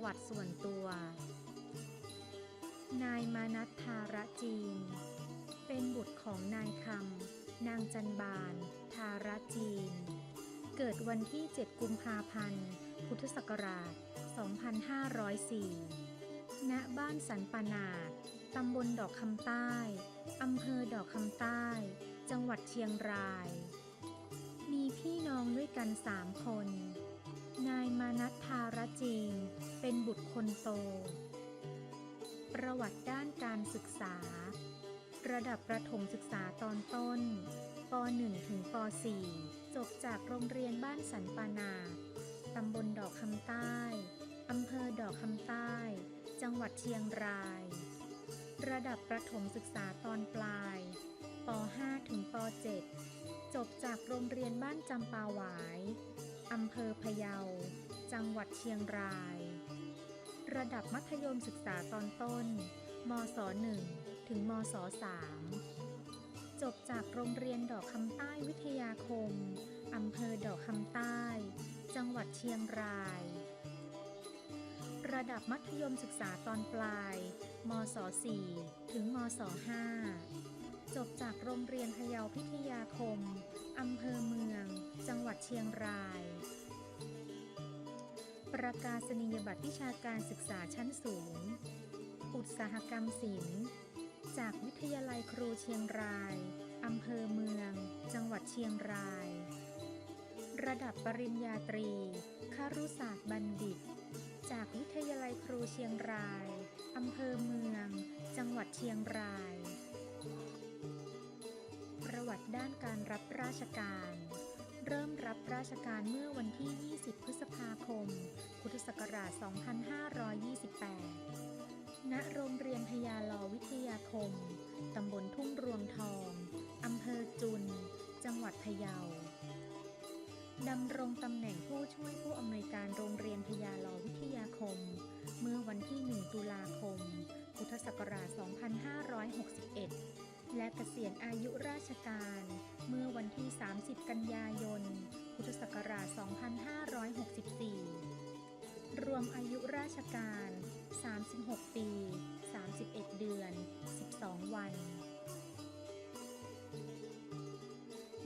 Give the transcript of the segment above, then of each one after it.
ประวัติส่วนตัว นายมานัทธาระจีน เป็นบุตรของนายคำ นางจันบาน ทาระจีน เกิดวันที่ 7 กุมภาพันธ์ พุทธศักราช 2504 ณ บ้านสันปนาดตำบลดอกคำใต้ อำเภอดอกคำใต้ จังหวัดเชียงราย มีพี่น้องด้วยกันสามคน บุตรคนโต ประวัติด้านการศึกษา ระดับประถมศึกษาตอนต้นป .1 ถึงป .4 จบจากโรงเรียนบ้านสันปานาตำบลดอกคำใต้อำเภอดอกคำใต้ จังหวัดเชียงราย ระดับประถมศึกษาตอนปลายป .5 ถึงป .7 จบจากโรงเรียนบ้านจำปาหวายอำเภอพะเยา จังหวัดเชียงราย ระดับมัธยมศึกษาตอนต้น มศ 1 ถึงมศ 3 จบจากโรงเรียนดอกคำใต้วิทยาคม อำเภอดอกคำใต้ จังหวัดเชียงราย ระดับมัธยมศึกษาตอนปลาย มศ 4 ถึงมศ 5 จบจากโรงเรียนพะเยาพิทยาคม อำเภอเมือง จังหวัดเชียงราย ประกาศนียบัตรวิชาการศึกษาชั้นสูง อุตสาหกรรมศิลป์จากวิทยาลัยครูเชียงราย อำเภอเมือง จังหวัดเชียงราย ระดับปริญญาตรีคารุศาสตร์บัณฑิต จากวิทยาลัยครูเชียงราย อำเภอเมือง จังหวัดเชียงราย ประวัติด้านการรับราชการ เริ่มรับราชการเมื่อวันที่ 20 พฤษภาคม พุทธศักราช 2528 ณ โรงเรียนพญาลอวิทยาคม ตำบลทุ่งรวงทอง อำเภอจุน จังหวัดพะเยา ดำรงตำแหน่งผู้ช่วยผู้อำนวยการโรงเรียนพญาลอวิทยาคม เมื่อวันที่ 1 ตุลาคม พุทธศักราช 2561 และเกษียณอายุราชการ เมื่อวันที่ 30 กันยายน พุทธศักราช 2564 รวมอายุราชการ 36 ปี 31 เดือน 12 วัน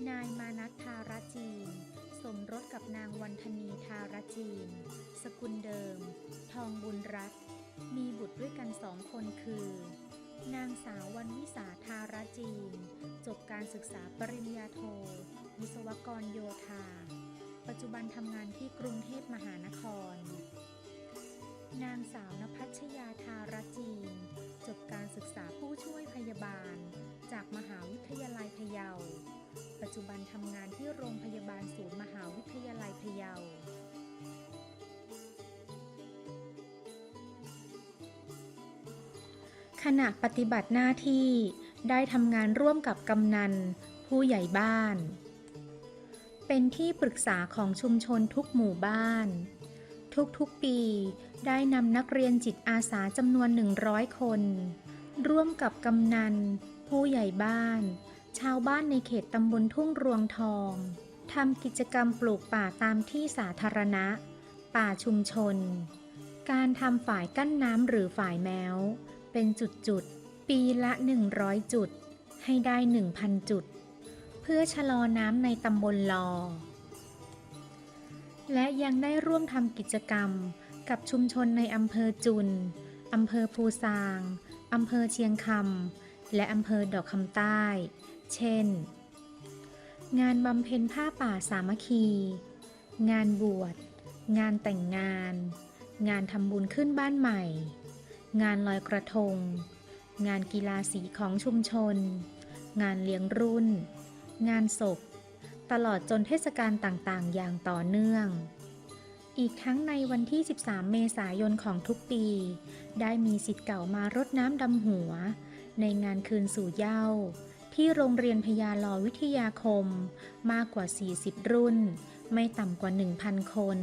นายมานัทธาราจีน สมรสกับนางวันธนีธาราจีน สกุลเดิม ทองบุญรัตน์มีบุตรด้วยกันสองคนคือ การศึกษาปริญญาโท วิศวกรโยธา ปัจจุบันทำงานที่กรุงเทพมหานคร นางสาวนภัชยาธารจีน จบการศึกษาผู้ช่วยพยาบาล จากมหาวิทยาลัยพะเยา ปัจจุบันทำงานที่โรงพยาบาลศูนย์มหาวิทยาลัยพะเยาขณะปฏิบัติหน้าที่ ได้ทำงานร่วมกับกำนัน ผู้ใหญ่บ้าน เป็นที่ปรึกษาของชุมชนทุกหมู่บ้าน ทุกๆปีได้นำนักเรียนจิตอาสาจำนวน 100 คน ร่วมกับกำนัน ผู้ใหญ่บ้าน ชาวบ้านในเขตตำบลทุ่งรวงทองทำกิจกรรมปลูกป่าตามที่สาธารณะ ป่าชุมชน การทำฝ่ายกั้นน้ำหรือฝ่ายแมว เป็นจุดๆ ปีละ 100 จุด ให้ได้ 1,000 จุด เพื่อชะลอน้ำในตำบลลอ และยังได้ร่วมทำกิจกรรมกับชุมชนในอำเภอจุน อำเภอภูซาง อำเภอเชียงคำ และอำเภอดอกคำใต้ เช่น งานบำเพ็ญผ้าป่าสามัคคี งานบวช งานแต่งงาน งานทำบุญขึ้นบ้านใหม่ งานลอยกระทง งานกีฬาสีของชุมชน งานเลี้ยงรุ่น งานศพ ตลอดจนเทศกาลต่างๆ อย่างต่อเนื่อง อีกทั้งในวันที่ 13 เมษายนของทุกปี ได้มีสิทธิ์เก่ามารดน้ำดำหัว ในงานคืนสู่เย้าที่โรงเรียนพญาลอวิทยาคม มากกว่า 40 รุ่น ไม่ต่ำกว่า 1,000 คน